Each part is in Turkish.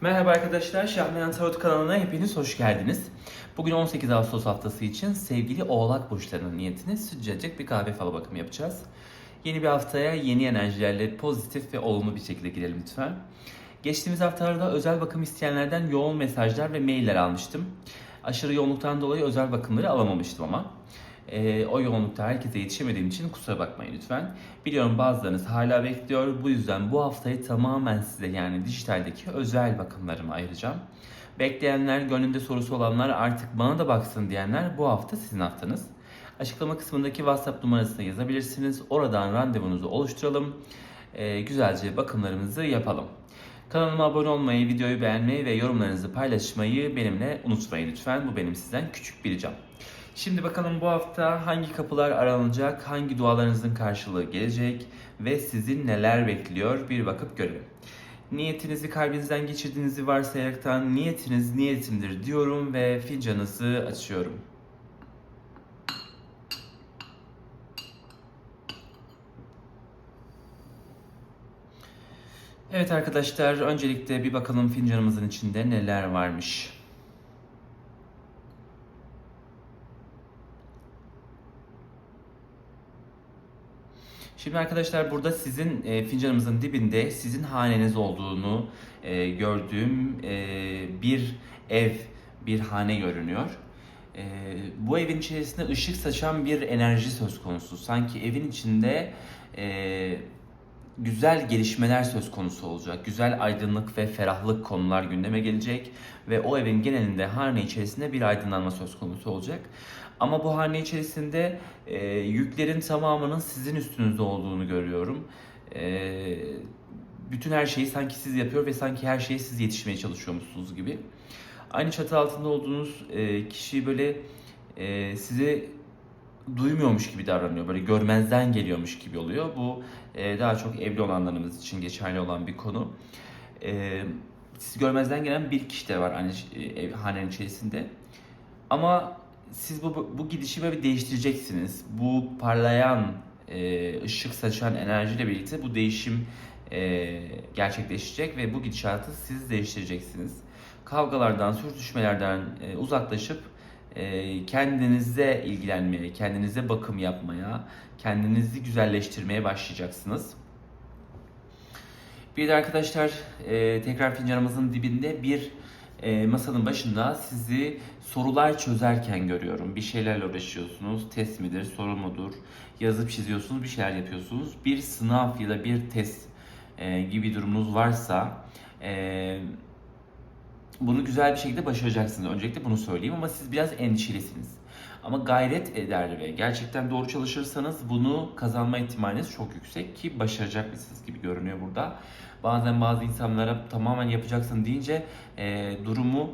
Merhaba arkadaşlar, Şahmeyan Tarot kanalına hepiniz hoş geldiniz. Bugün 18 Ağustos haftası için sevgili Oğlak burçlarının niyetini sıcacık bir kahve falı bakımı yapacağız. Yeni bir haftaya yeni enerjilerle pozitif ve olumlu bir şekilde girelim lütfen. Geçtiğimiz haftalarda özel bakım isteyenlerden yoğun mesajlar ve mailler almıştım. Aşırı yoğunluktan dolayı özel bakımları alamamıştım ama. Ee, o yoğunlukta herkese yetişemediğim için kusura bakmayın lütfen. Biliyorum bazılarınız hala bekliyor. Bu yüzden bu haftayı tamamen size yani dijitaldeki özel bakımlarımı ayıracağım. Bekleyenler, gönlünde sorusu olanlar artık bana da baksın diyenler bu hafta sizin haftanız. Açıklama kısmındaki WhatsApp numarasına yazabilirsiniz. Oradan randevunuzu oluşturalım. Ee, güzelce bakımlarımızı yapalım. Kanalıma abone olmayı, videoyu beğenmeyi ve yorumlarınızı paylaşmayı benimle unutmayın lütfen. Bu benim sizden küçük bir ricam. Şimdi bakalım bu hafta hangi kapılar aralanacak, hangi dualarınızın karşılığı gelecek ve sizi neler bekliyor bir bakıp görelim. Niyetinizi kalbinizden geçirdiğinizi varsayaraktan niyetiniz niyetimdir diyorum ve fincanınızı açıyorum. Evet arkadaşlar öncelikle bir bakalım fincanımızın içinde neler varmış. Şimdi arkadaşlar burada sizin e, fincanımızın dibinde sizin haneniz olduğunu e, gördüğüm e, bir ev, bir hane görünüyor. E, bu evin içerisinde ışık saçan bir enerji söz konusu. Sanki evin içinde e, güzel gelişmeler söz konusu olacak. Güzel aydınlık ve ferahlık konular gündeme gelecek ve o evin genelinde hane içerisinde bir aydınlanma söz konusu olacak. Ama bu hane içerisinde e, yüklerin tamamının sizin üstünüzde olduğunu görüyorum. E, bütün her şeyi sanki siz yapıyor ve sanki her şeye siz yetişmeye çalışıyormuşsunuz gibi. Aynı çatı altında olduğunuz e, kişi böyle e, sizi duymuyormuş gibi davranıyor. Böyle görmezden geliyormuş gibi oluyor. Bu e, daha çok evli olanlarımız için geçerli olan bir konu. E, sizi görmezden gelen bir kişi de var aynı e, hanenin içerisinde. Ama siz bu, bu, bu gidişi böyle bir değiştireceksiniz. Bu parlayan, e, ışık saçan enerjiyle birlikte bu değişim e, gerçekleşecek ve bu gidişatı siz değiştireceksiniz. Kavgalardan, sürtüşmelerden e, uzaklaşıp e, kendinize ilgilenmeye, kendinize bakım yapmaya, kendinizi güzelleştirmeye başlayacaksınız. Bir de arkadaşlar e, tekrar fincanımızın dibinde bir e, masanın başında sizi sorular çözerken görüyorum. Bir şeylerle uğraşıyorsunuz. Test midir, soru mudur? Yazıp çiziyorsunuz, bir şeyler yapıyorsunuz. Bir sınav ya da bir test e, gibi durumunuz varsa e, bunu güzel bir şekilde başaracaksınız. Öncelikle bunu söyleyeyim ama siz biraz endişelisiniz. Ama gayret eder ve gerçekten doğru çalışırsanız bunu kazanma ihtimaliniz çok yüksek ki başaracak mısınız gibi görünüyor burada. Bazen bazı insanlara tamamen yapacaksın deyince e, durumu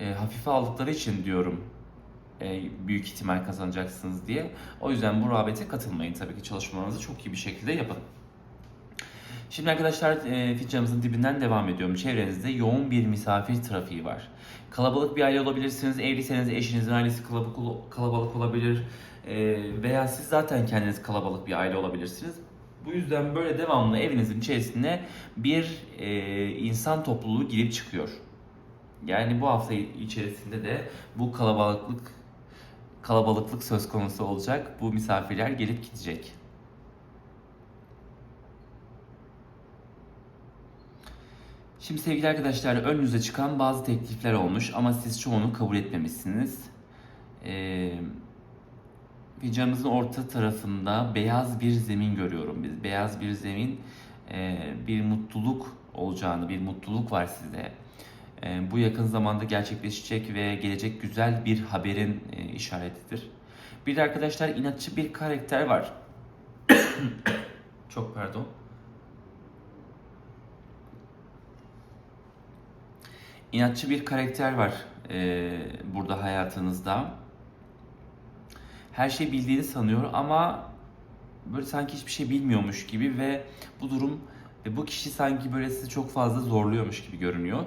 e, hafife aldıkları için diyorum e, büyük ihtimal kazanacaksınız diye. O yüzden bu rağbete katılmayın tabii ki çalışmalarınızı çok iyi bir şekilde yapın. Şimdi arkadaşlar e, fincanımızın dibinden devam ediyorum. Çevrenizde yoğun bir misafir trafiği var. Kalabalık bir aile olabilirsiniz. Evliyseniz eşinizin ailesi kalabalık, kalabalık olabilir. E, veya siz zaten kendiniz kalabalık bir aile olabilirsiniz. Bu yüzden böyle devamlı evinizin içerisine bir e, insan topluluğu girip çıkıyor. Yani bu hafta içerisinde de bu kalabalıklık kalabalıklık söz konusu olacak. Bu misafirler gelip gidecek. Şimdi sevgili arkadaşlar önünüze çıkan bazı teklifler olmuş ama siz çoğunu kabul etmemişsiniz. Ee, Fincanımızın orta tarafında beyaz bir zemin görüyorum. Biz beyaz bir zemin e, bir mutluluk olacağını, bir mutluluk var size. E, bu yakın zamanda gerçekleşecek ve gelecek güzel bir haberin e, işaretidir. Bir de arkadaşlar inatçı bir karakter var. Çok pardon. İnatçı bir karakter var burada hayatınızda. Her şey bildiğini sanıyor ama böyle sanki hiçbir şey bilmiyormuş gibi ve bu durum ve bu kişi sanki böyle sizi çok fazla zorluyormuş gibi görünüyor.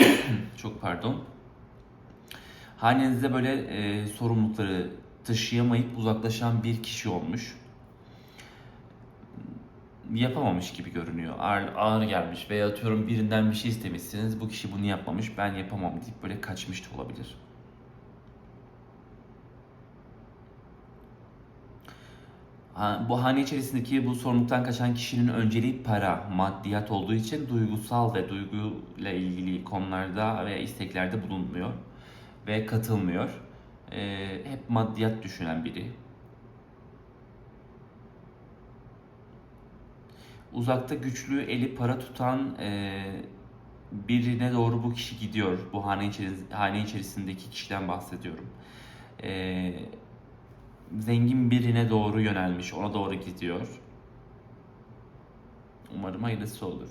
çok pardon. Hanenizde böyle e, sorumlulukları taşıyamayıp uzaklaşan bir kişi olmuş. yapamamış gibi görünüyor. Ağır, ağır gelmiş veya atıyorum birinden bir şey istemişsiniz. Bu kişi bunu yapmamış. Ben yapamam deyip böyle kaçmış da olabilir. Bu hane içerisindeki bu sorumluluktan kaçan kişinin önceliği para, maddiyat olduğu için duygusal ve duyguyla ilgili konularda ve isteklerde bulunmuyor ve katılmıyor. Ee, hep maddiyat düşünen biri. Uzakta güçlü eli para tutan e, birine doğru bu kişi gidiyor. Bu hane, içeris- hane içerisindeki kişiden bahsediyorum. E, zengin birine doğru yönelmiş, ona doğru gidiyor. Umarım hayırlısı olur.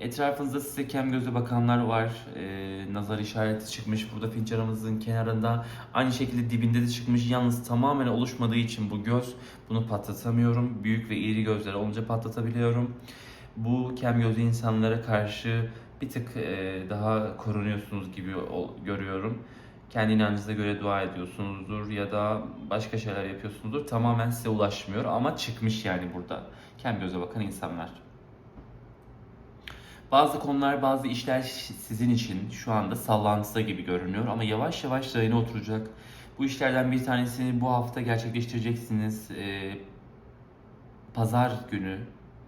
Etrafınızda size kem gözle bakanlar var. Ee, nazar işareti çıkmış burada fincanımızın kenarında. Aynı şekilde dibinde de çıkmış. Yalnız tamamen oluşmadığı için bu göz bunu patlatamıyorum. Büyük ve iri gözler olunca patlatabiliyorum. Bu kem gözlü insanlara karşı bir tık e, daha korunuyorsunuz gibi görüyorum. Kendi inancınıza göre dua ediyorsunuzdur ya da başka şeyler yapıyorsunuzdur. Tamamen size ulaşmıyor ama çıkmış yani burada. Kem göze bakan insanlar. Bazı konular, bazı işler sizin için şu anda sallantıda gibi görünüyor ama yavaş yavaş rayına oturacak. Bu işlerden bir tanesini bu hafta gerçekleştireceksiniz. Ee, Pazar günü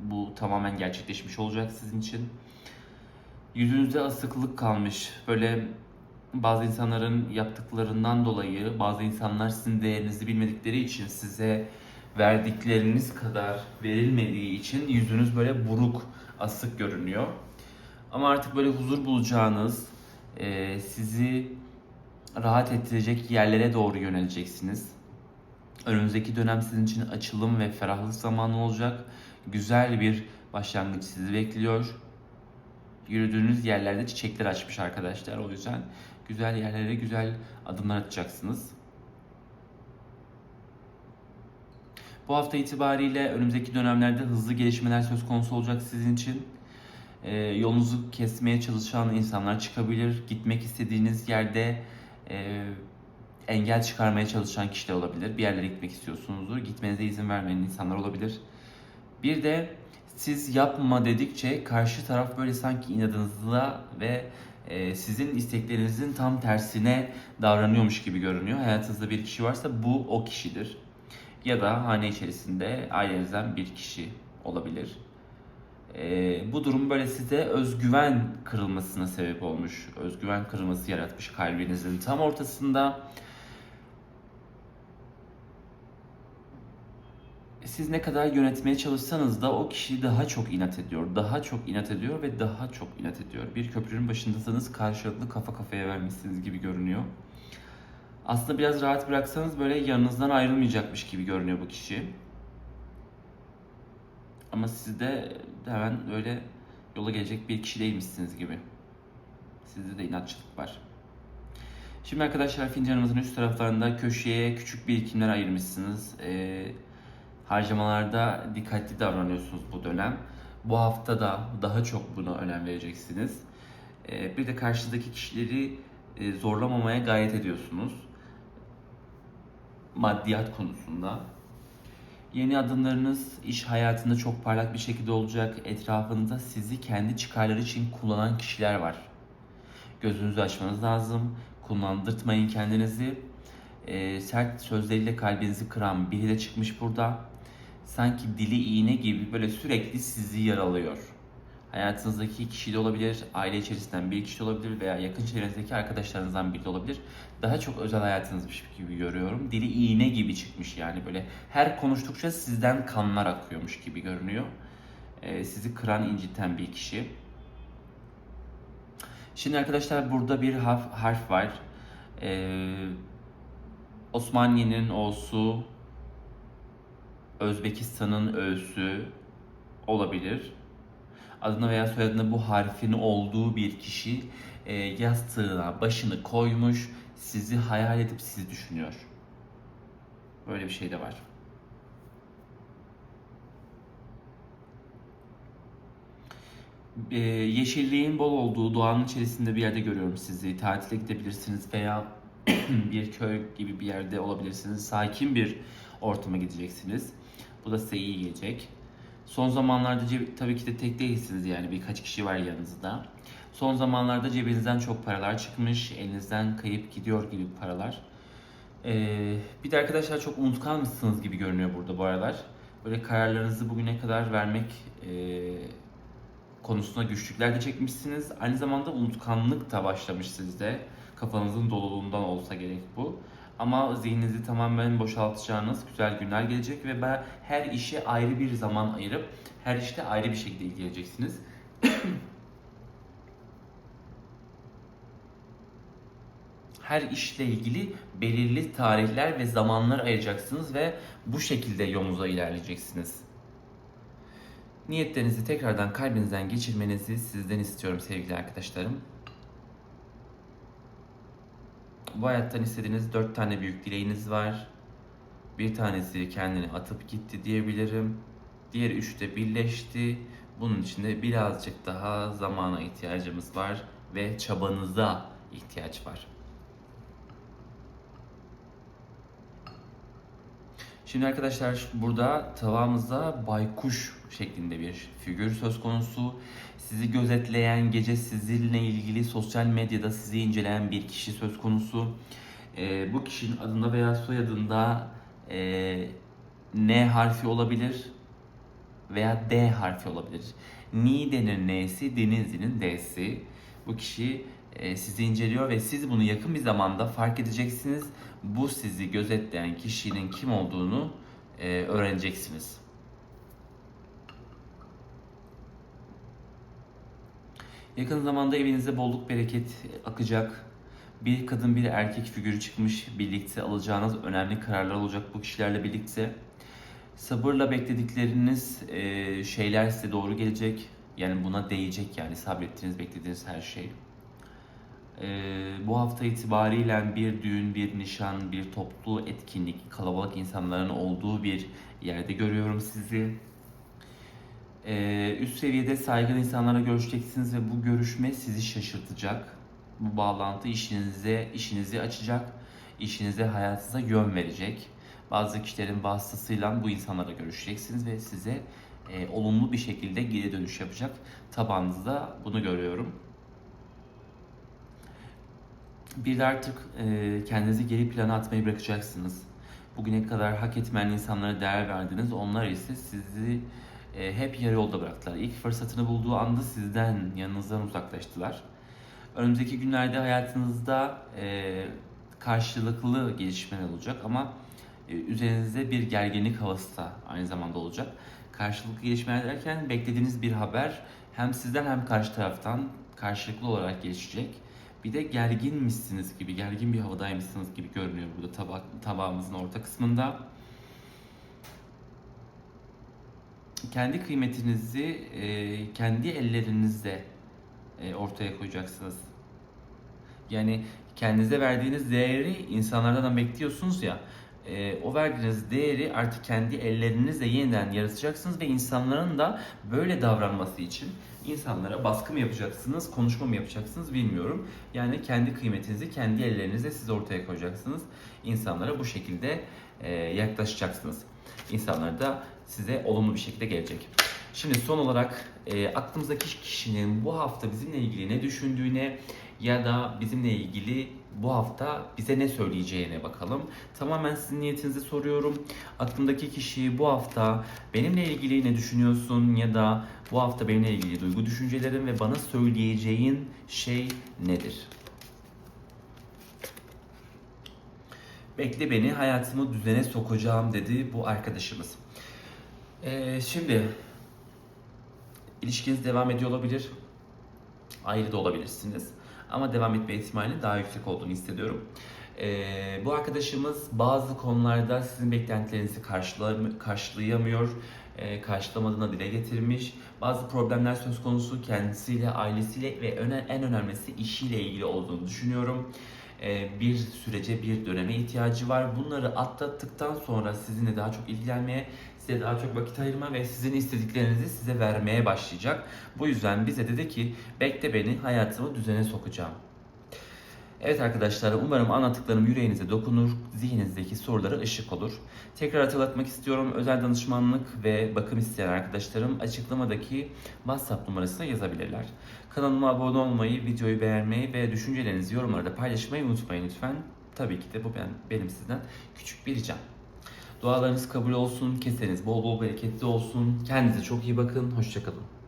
bu tamamen gerçekleşmiş olacak sizin için. Yüzünüzde asıklık kalmış. Böyle bazı insanların yaptıklarından dolayı bazı insanlar sizin değerinizi bilmedikleri için size verdikleriniz kadar verilmediği için yüzünüz böyle buruk, asık görünüyor. Ama artık böyle huzur bulacağınız, e, sizi rahat ettirecek yerlere doğru yöneleceksiniz. Önümüzdeki dönem sizin için açılım ve ferahlık zamanı olacak. Güzel bir başlangıç sizi bekliyor. Yürüdüğünüz yerlerde çiçekler açmış arkadaşlar. O yüzden güzel yerlere güzel adımlar atacaksınız. Bu hafta itibariyle önümüzdeki dönemlerde hızlı gelişmeler söz konusu olacak sizin için. Ee, yolunuzu kesmeye çalışan insanlar çıkabilir. Gitmek istediğiniz yerde e, engel çıkarmaya çalışan kişiler olabilir. Bir yerlere gitmek istiyorsunuzdur. Gitmenize izin vermeyen insanlar olabilir. Bir de siz yapma dedikçe karşı taraf böyle sanki inadınızla ve e, sizin isteklerinizin tam tersine davranıyormuş gibi görünüyor. Hayatınızda bir kişi varsa bu o kişidir. Ya da hane içerisinde ailenizden bir kişi olabilir. E, bu durum böyle size özgüven kırılmasına sebep olmuş. Özgüven kırılması yaratmış kalbinizin tam ortasında. Siz ne kadar yönetmeye çalışsanız da o kişi daha çok inat ediyor, daha çok inat ediyor ve daha çok inat ediyor. Bir köprünün başındasınız karşılıklı kafa kafaya vermişsiniz gibi görünüyor. Aslında biraz rahat bıraksanız böyle yanınızdan ayrılmayacakmış gibi görünüyor bu kişi. Ama siz de hemen böyle yola gelecek bir kişi değilmişsiniz gibi. Sizde de inatçılık var. Şimdi arkadaşlar fincanımızın üst taraflarında köşeye küçük birikimler ayırmışsınız. Ee, harcamalarda dikkatli davranıyorsunuz bu dönem. Bu hafta da daha çok buna önem vereceksiniz. Ee, bir de karşıdaki kişileri e, zorlamamaya gayret ediyorsunuz. Maddiyat konusunda. Yeni adımlarınız iş hayatında çok parlak bir şekilde olacak. Etrafınızda sizi kendi çıkarları için kullanan kişiler var. Gözünüzü açmanız lazım. Kullandırtmayın kendinizi. Ee, sert sözleriyle kalbinizi kıran biri de çıkmış burada. Sanki dili iğne gibi böyle sürekli sizi yaralıyor. Hayatınızdaki kişi de olabilir, aile içerisinden bir kişi de olabilir veya yakın çevrenizdeki arkadaşlarınızdan biri de olabilir. Daha çok özel hayatınızmış gibi görüyorum. Dili iğne gibi çıkmış yani böyle her konuştukça sizden kanlar akıyormuş gibi görünüyor. Ee, sizi kıran, inciten bir kişi. Şimdi arkadaşlar burada bir harf, harf var. Ee, Osmaniye'nin O'su, Özbekistan'ın Ö'sü olabilir. Adına veya soyadına bu harfin olduğu bir kişi e, yastığına başını koymuş, sizi hayal edip sizi düşünüyor. Böyle bir şey de var. e, yeşilliğin bol olduğu doğanın içerisinde bir yerde görüyorum sizi. Tatile gidebilirsiniz veya bir köy gibi bir yerde olabilirsiniz. Sakin bir ortama gideceksiniz. Bu da size iyi gelecek. Son zamanlarda ceb- tabii ki de tek değilsiniz yani birkaç kişi var yanınızda. Son zamanlarda cebinizden çok paralar çıkmış, elinizden kayıp gidiyor gibi paralar. Ee, bir de arkadaşlar çok unutkan mısınız gibi görünüyor burada bu aralar. Böyle kararlarınızı bugüne kadar vermek e, konusunda güçlükler de çekmişsiniz. Aynı zamanda unutkanlık da başlamış sizde. Kafanızın doluluğundan olsa gerek bu. Ama zihninizi tamamen boşaltacağınız güzel günler gelecek ve ben her işe ayrı bir zaman ayırıp her işte ayrı bir şekilde ilgileneceksiniz. her işle ilgili belirli tarihler ve zamanlar ayıracaksınız ve bu şekilde yolunuza ilerleyeceksiniz. Niyetlerinizi tekrardan kalbinizden geçirmenizi sizden istiyorum sevgili arkadaşlarım. Bu hayattan istediğiniz dört tane büyük dileğiniz var. Bir tanesi kendini atıp gitti diyebilirim. Diğeri üçte birleşti. Bunun için de birazcık daha zamana ihtiyacımız var ve çabanıza ihtiyaç var. Şimdi arkadaşlar burada tavamızda baykuş şeklinde bir figür söz konusu. Sizi gözetleyen, gece sizinle ilgili sosyal medyada sizi inceleyen bir kişi söz konusu. Ee, bu kişinin adında veya soyadında e, N harfi olabilir veya D harfi olabilir. Niğde'nin N'si, Denizli'nin D'si. Bu kişi e, sizi inceliyor ve siz bunu yakın bir zamanda fark edeceksiniz. Bu sizi gözetleyen kişinin kim olduğunu e, öğreneceksiniz. Yakın zamanda evinize bolluk bereket akacak. Bir kadın bir erkek figürü çıkmış. Birlikte alacağınız önemli kararlar olacak bu kişilerle birlikte. Sabırla bekledikleriniz e, şeyler size doğru gelecek. Yani buna değecek yani sabrettiğiniz, beklediğiniz her şey. E, bu hafta itibariyle bir düğün, bir nişan, bir toplu etkinlik, kalabalık insanların olduğu bir yerde görüyorum sizi. E, üst seviyede saygın insanlara görüşeceksiniz ve bu görüşme sizi şaşırtacak. Bu bağlantı işinize, işinizi açacak, işinize, hayatınıza yön verecek. Bazı kişilerin vasıtasıyla bu insanlara görüşeceksiniz ve size e, olumlu bir şekilde geri dönüş yapacak. Tabanınızda bunu görüyorum. Bir de artık e, kendinizi geri plana atmayı bırakacaksınız. Bugüne kadar hak etmeyen insanlara değer verdiniz. Onlar ise sizi e, hep yarı yolda bıraktılar. İlk fırsatını bulduğu anda sizden, yanınızdan uzaklaştılar. Önümüzdeki günlerde hayatınızda e, karşılıklı gelişmeler olacak ama e, üzerinizde bir gerginlik havası da aynı zamanda olacak. Karşılıklı gelişmeler derken beklediğiniz bir haber hem sizden hem karşı taraftan karşılıklı olarak gelişecek. Bir de gerginmişsiniz gibi, gergin bir havadaymışsınız gibi görünüyor burada tabak, tabağımızın orta kısmında. Kendi kıymetinizi e, kendi ellerinizle e, ortaya koyacaksınız. Yani kendinize verdiğiniz değeri insanlardan bekliyorsunuz ya. E, o verdiğiniz değeri artık kendi ellerinizle yeniden yaratacaksınız ve insanların da böyle davranması için insanlara baskı mı yapacaksınız, konuşma mı yapacaksınız bilmiyorum. Yani kendi kıymetinizi kendi ellerinizle siz ortaya koyacaksınız. İnsanlara bu şekilde e, yaklaşacaksınız. İnsanlar da size olumlu bir şekilde gelecek. Şimdi son olarak e, aklımızdaki kişinin bu hafta bizimle ilgili ne düşündüğüne ya da bizimle ilgili bu hafta bize ne söyleyeceğine bakalım. Tamamen sizin niyetinizi soruyorum. Aklımdaki kişi bu hafta benimle ilgili ne düşünüyorsun ya da bu hafta benimle ilgili duygu düşüncelerin ve bana söyleyeceğin şey nedir? Bekle beni hayatımı düzene sokacağım dedi bu arkadaşımız. Ee, şimdi ilişkiniz devam ediyor olabilir. Ayrı da olabilirsiniz. Ama devam etme ihtimali daha yüksek olduğunu hissediyorum. Ee, bu arkadaşımız bazı konularda sizin beklentilerinizi karşılayamıyor, e, karşılamadığına dile getirmiş. Bazı problemler söz konusu kendisiyle, ailesiyle ve öne- en önemlisi işiyle ilgili olduğunu düşünüyorum. Ee, bir sürece, bir döneme ihtiyacı var. Bunları atlattıktan sonra sizinle daha çok ilgilenmeye, size daha çok vakit ayırma ve sizin istediklerinizi size vermeye başlayacak. Bu yüzden bize dedi ki bekle beni hayatımı düzene sokacağım. Evet arkadaşlar umarım anlattıklarım yüreğinize dokunur, zihninizdeki sorulara ışık olur. Tekrar hatırlatmak istiyorum özel danışmanlık ve bakım isteyen arkadaşlarım açıklamadaki WhatsApp numarasına yazabilirler. Kanalıma abone olmayı, videoyu beğenmeyi ve düşüncelerinizi yorumlarda paylaşmayı unutmayın lütfen. Tabii ki de bu ben, benim sizden küçük bir ricam. Dualarınız kabul olsun, keseniz bol bol bereketli olsun. Kendinize çok iyi bakın, hoşçakalın.